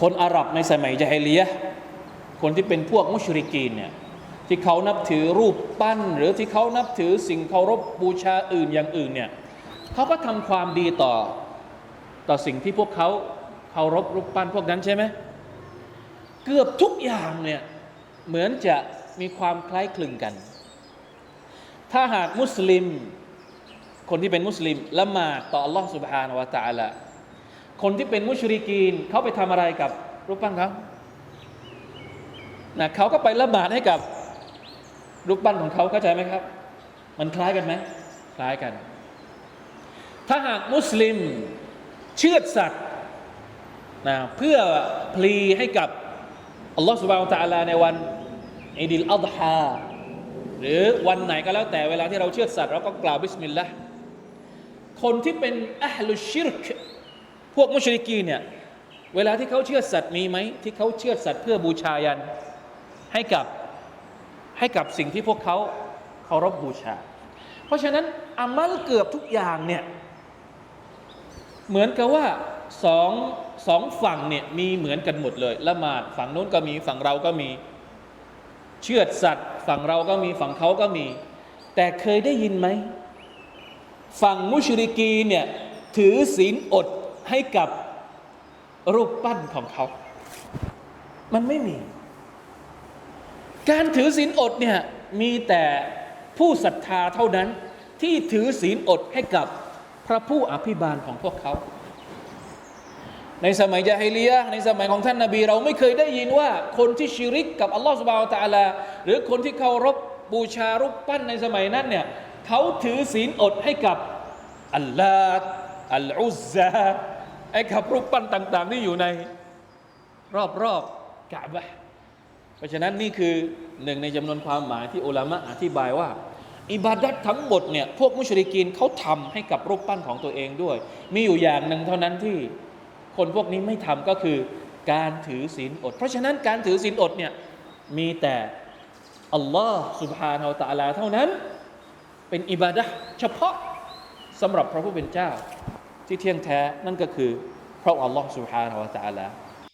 คนอาหรับในสมัยจาฮิเลียะห์คนที่เป็นพวกมุชริกีนเนี่ยที่เขานับถือรูปปั้น หรือที่เขานับถือสิ่งเคารพบูชาอื่นอย่างอื่นเนี่ยเขาก็ทำความดีต่อต่อสิ่งที่พวกเขาเคารพรูปปั้นพวกนั้นใช่ไหมเกือบทุกอย่างเนี่ยเหมือนจะมีความคล้ายคลึงกัน ถ้าหากมุสลิม คนที่เป็นมุสลิมละหมาดต่อ Allah سبحانه และ تعالى คนที่เป็นมุชริกีนเขาไปทำอะไรกับรูปปั้นเขานะเขาก็ไปละหมาดให้กับรูปปั้นของเขาเข้าใจไหมครับ มันคล้ายกันไหมคล้ายกัน ถ้าหากมุสลิมเชื่อดสัตว์นะเพื่อพลีให้กับอัลลอฮฺสุบานตะอาลาในวันอีดิลอัฎฮาหรือวันไหนก็แล้วแต่เวลาที่เราเชื่อดสัตว์เราก็กล่าวบิสมิลลาห์คนที่เป็นอัลลุชิรก พวกมุชริกีเนี่ยเวลาที่เขาเชื่อสัตว์มีไหมที่เขาเชื่อสัตว์เพื่อบูชายันให้กับให้กับสิ่งที่พวกเขาเคารพบูชา เพราะฉะนั้นอามัลเกือบทุกอย่างเนี่ยเหมือนกับว่าสองสองฝั่งเนี่ยมีเหมือนกันหมดเลยละหมาดฝั่งนู้นก็มีฝั่งเราก็มีเชื่อสัตว์ ฝั่งเราก็มีฝั่งเขาก็มี แต่เคยได้ยินไหมฝั่งมุชริกีเนี่ยถือศีลอด ให้กับรูปปั้นของเขา มันไม่มี การถือศีลอดเนี่ยมีแต่ผู้ศรัทธาเท่านั้นที่ถือศีลอดให้กับพระผู้อภิบาลของพวกเขา ในสมัยยาฮิเลียในสมัยของท่านนาบี เราไม่เคยได้ยินว่าคนที่ชิริกกับอัลลอฮฺสุบานตะอาลา หรือคนที่เคารพบูชารูปปั้นในสมัยนั้นเนี่ยเขาถือศีลอดให้กับอัลลาห์ อัลอุซาไอ้ขับรูปปั้นต่าง ๆ ที่อยู่ในรอบๆกะบะเพราะฉะนั้นนี่คือหนึ่งในจำนวนความหมายที่อุลามะอธิบายว่า อิบาดัตทั้งหมดเนี่ยพวกมุชริกีนเขาทำให้กับรูปปั้นของตัวเองด้วย มีอยู่อย่างหนึ่งเท่านั้นที่คนพวกนี้ไม่ทำก็คือการถือศีลอด เพราะฉะนั้นการถือศีลอดเนี่ยมีแต่อัลลอฮ์สุบฮานาอัลตะลาเท่านั้น เป็นอิบาดะเฉพาะสำหรับพระผู้เป็นเจ้า ที่เที่ยงแท้นั่นก็คือพระอัลลอฮ์ سبحانه และ تعالى